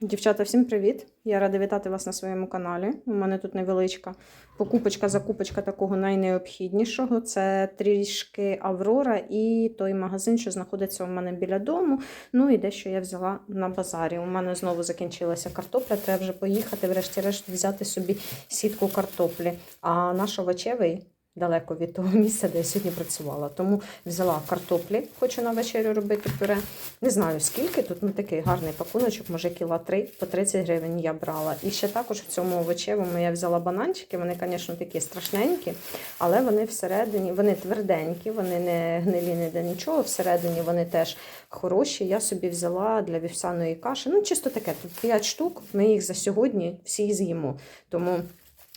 Дівчата, всім привіт! Я рада вітати вас на своєму каналі. У мене тут невеличка покупочка, закупочка такого найнеобхіднішого. Це трішки Аврора і той магазин, що знаходиться у мене біля дому. Ну і дещо я взяла на базарі. У мене знову закінчилася картопля. Треба вже поїхати, врешті-решт, взяти собі сітку картоплі. А наш овочевий далеко від того місця, де я сьогодні працювала. Тому взяла картоплі, хочу на вечерю робити пюре. Не знаю скільки, тут ну, такий гарний пакуночок, може кіла 3, по 30 гривень я брала. І ще також в цьому овочевому я взяла бананчики, вони, звісно, такі страшненькі, але вони всередині, вони тверденькі, вони не гнилі, не ніде нічого. Всередині вони теж хороші. Я собі взяла для вівсяної каші. Ну, чисто таке, тут 5 штук, ми їх за сьогодні всі з'їмо. Тому.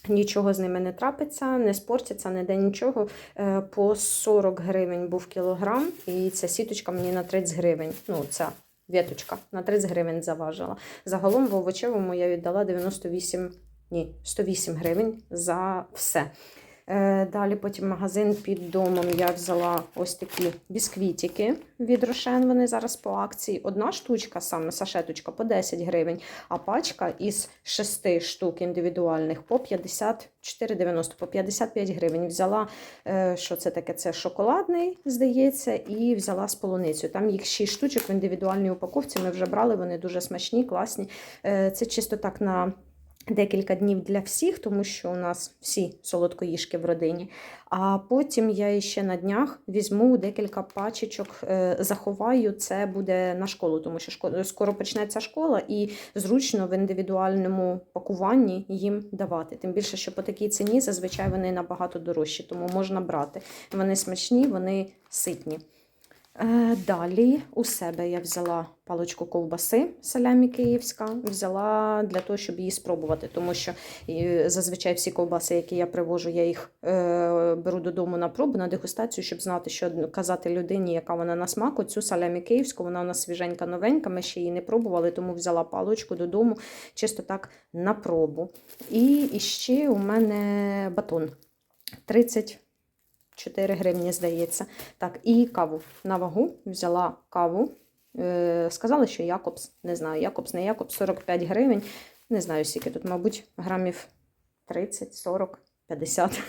Нічого з ними не трапиться, не спортяться, ніде нічого. Е, По 40 гривень був кілограм, і ця сіточка мені на 30 гривень. Ну, ця віточка на 30 гривень заважила. Загалом в овочевому я віддала 98, ні, 108 гривень за все. Е, Далі потім магазин під домом я взяла ось такі бісквітики від Рошен. Вони зараз по акції. Одна штучка, саме сашеточка, по 10 гривень, а пачка із 6 штук індивідуальних по 54,90, по 55 гривень. Взяла, е, що це таке? Це шоколадний, здається, і взяла з полуницею. Там їх 6 штучок в індивідуальній упаковці. Ми вже брали, вони дуже смачні, класні. Е, Це чисто так на. Декілька днів для всіх, тому що у нас всі солодкоїжки в родині. А потім я ще на днях візьму декілька пачечок, е, заховаю. Це буде на школу, тому що скоро почнеться школа, і зручно в індивідуальному пакуванні їм давати. Тим більше, що по такій ціні зазвичай вони набагато дорожчі, тому можна брати. Вони смачні, вони ситні. Е, Далі у себе я взяла паличку ковбаси салямі київська, взяла для того, щоб її спробувати, тому що зазвичай всі ковбаси, які я привожу, я їх е, беру додому на пробу, на дегустацію, щоб знати, що казати людині, яка вона на смаку. Цю салямі київську, вона у нас свіженька новенька, ми ще її не пробували, тому взяла паличку додому, чисто так на пробу. І, і ще у мене батон 30 4 гривні, здається. Так, і каву на вагу взяла каву. Е, сказали, що Якобс, не знаю, Якобс, не Якобс, 45 гривень. Не знаю, скільки тут, мабуть, грамів 30, 40, 50.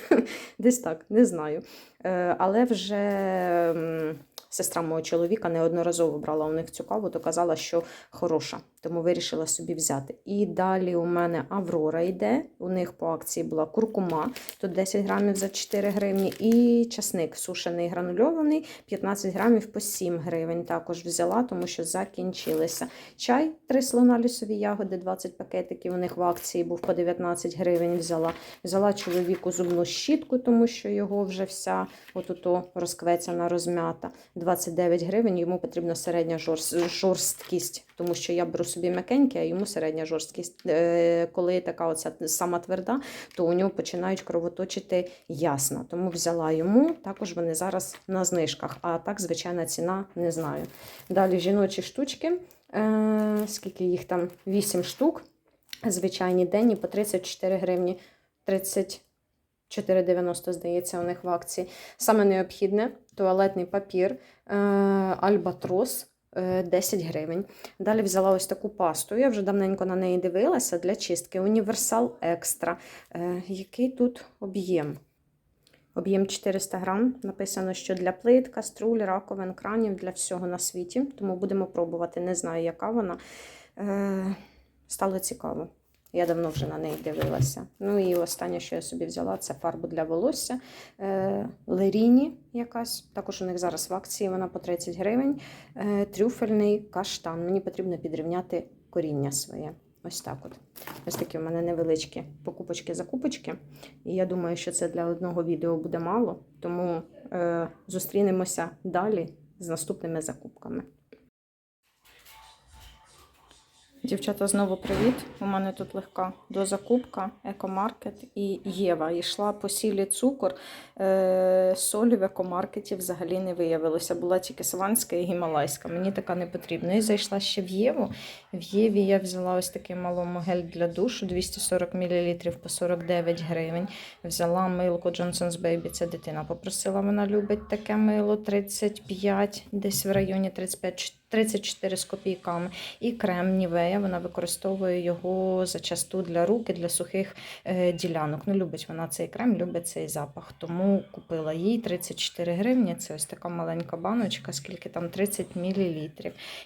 Десь так, не знаю. Е, але вже сестра мого чоловіка неодноразово брала у них цю каву, то казала, що хороша, тому вирішила собі взяти. І далі у мене Аврора йде. У них по акції була куркума, тут 10 грамів за 4 гривні, і часник сушений гранульований, 15 грамів по 7 гривень. Також взяла, тому що закінчилися. Чай, 3 слона лісові ягоди, 20 пакетиків. У них в акції був по 19 гривень. Взяла. Взяла чоловіку зубну щітку, тому що його вже вся отуто розквецяна, розм'ята. 29 гривень, йому потрібна середня жорст- жорсткість, тому що я беру собі м'якеньке, а йому середня жорсткість. Е, Коли така оця сама тверда, то у нього починають кровоточити ясна. Тому взяла йому. Також вони зараз на знижках, а так, звичайна ціна не знаю. Далі жіночі штучки. Е, Скільки їх там? 8 штук. Звичайні денні по 34 гривні. 30 4,90, здається, у них в акції. Саме необхідне туалетний папір е, Альбатрос е, 10 гривень. Далі взяла ось таку пасту. Я вже давненько на неї дивилася для чистки. Універсал Екстра. Е, Який тут об'єм? Об'єм 400 грам. Написано, що для плит, каструль, раковин, кранів, для всього на світі. Тому будемо пробувати. Не знаю, яка вона. Е, Стало цікаво. Я давно вже на неї дивилася. Ну і останнє, що я собі взяла, це фарбу для волосся. Е, Леріні якась. Також у них зараз в акції вона по 30 гривень. Е, трюфельний каштан. Мені потрібно підрівняти коріння своє. Ось так от. Ось такі у мене невеличкі покупочки-закупочки. І я думаю, що це для одного відео буде мало. Тому е, зустрінемося далі з наступними закупками. Дівчата, знову привіт. У мене тут легка дозакупка, екомаркет і Єва. Йшла по сілі цукор. Е, солі в екомаркеті взагалі не виявилося. Була тільки саванська і гімалайська. Мені така не потрібна. І зайшла ще в Єву. В Єві я взяла ось такий малому гель для душу 240 мл по 49 гривень. Взяла милко Johnson's Baby. Це дитина попросила, вона любить таке мило 35, десь в районі 35 34 з копійками. І крем Нівея, вона використовує його зачасту для рук і для сухих е, ділянок. Ну, любить вона цей крем, любить цей запах. Тому купила їй 34 гривні. Це ось така маленька баночка, скільки там 30 мл.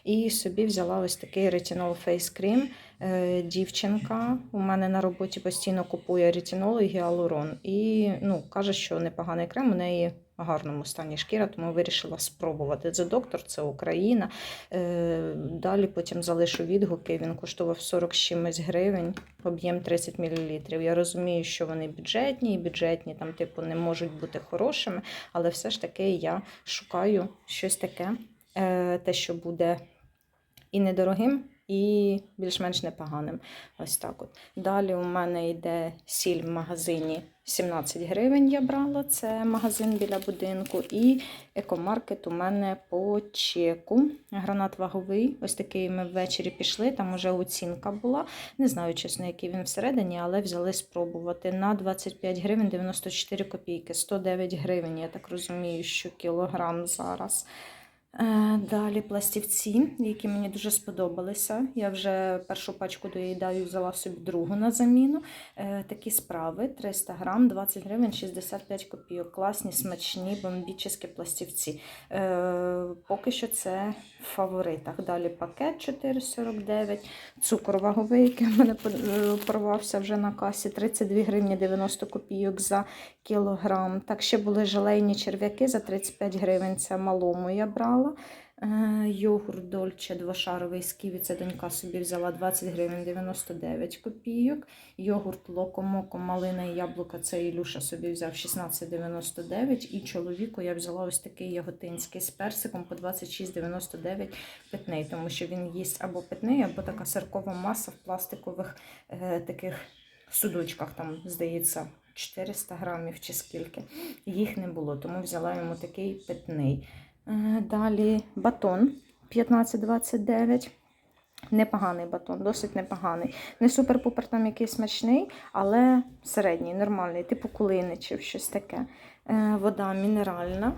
І собі взяла ось такий ретинол Face Cream. Е, Дівчинка у мене на роботі постійно купує ретинол і гіалурон. І ну, каже, що непоганий крем у неї в гарному стані шкіра, тому вирішила спробувати. Це доктор, це Україна. Е, Далі потім залишу відгуки. Він коштував 40 з чимось гривень, об'єм 30 мл. Я розумію, що вони бюджетні і бюджетні, там, типу, не можуть бути хорошими, але все ж таки я шукаю щось таке, е, те, що буде і недорогим, і більш-менш непоганим. Ось так от. Далі у мене йде сіль в магазині 17 гривень я брала, це магазин біля будинку. І екомаркет у мене по чеку. Гранат ваговий. Ось такий ми ввечері пішли, там уже оцінка була. Не знаю, чесно, який він всередині, але взяли спробувати. На 25 гривень 94 копійки, 109 гривень, я так розумію, що кілограм зараз. Е, Далі пластівці, які мені дуже сподобалися. Я вже першу пачку доїдаю, взяла собі другу на заміну. Е, Такі справи: 300 грам, 20 гривень, 65 копійок. Класні, смачні, бомбічні пластівці. Е, Поки що це в фаворитах. Далі пакет 4,49, цукор ваговий, який в мене порвався вже на касі, 32 гривні 90 копійок за кілограм. Так, ще були желейні черв'яки за 35 гривень. Це малому я брала. Е, Йогурт Дольче двошаровий з ківі, це донька собі взяла 20 гривень 99 копійок. Йогурт Локомоко, малина і яблука, це Ілюша собі взяв 16,99. І чоловіку я взяла ось такий яготинський з персиком по 26,99 питний, тому що він їсть або питний, або така сиркова маса в пластикових е, таких судочках, там, здається, 400 грамів чи скільки. Їх не було, тому взяла йому такий питний. Е, Далі батон 15,29. Непоганий батон, досить непоганий. Не супер-пупер там якийсь смачний, але середній, нормальний, типу кулиничів, щось таке. Е, Вода мінеральна,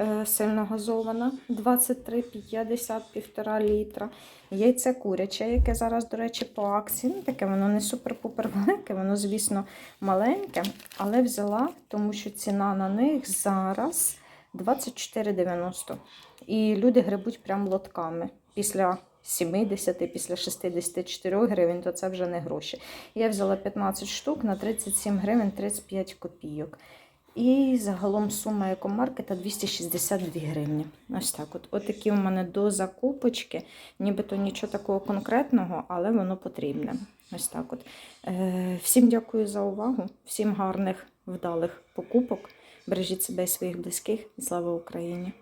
е, сильно газована, 23,50, півтора літра. Яйце куряче, яке зараз, до речі, по акції. Ну, таке воно не супер-пупер велике, воно, звісно, маленьке, але взяла, тому що ціна на них зараз 24,90. І люди грибуть прям лотками. Після 70, після 64 гривень, то це вже не гроші. Я взяла 15 штук на 37 гривень 35 копійок. І загалом сума екомаркета 262 гривні. Ось так. От, от такі у мене до закупочки. Нібито нічого такого конкретного, але воно потрібне. Ось так от. Е, всім дякую за увагу, всім гарних, вдалих покупок. Бережіть себе і своїх близьких. Слава Україні!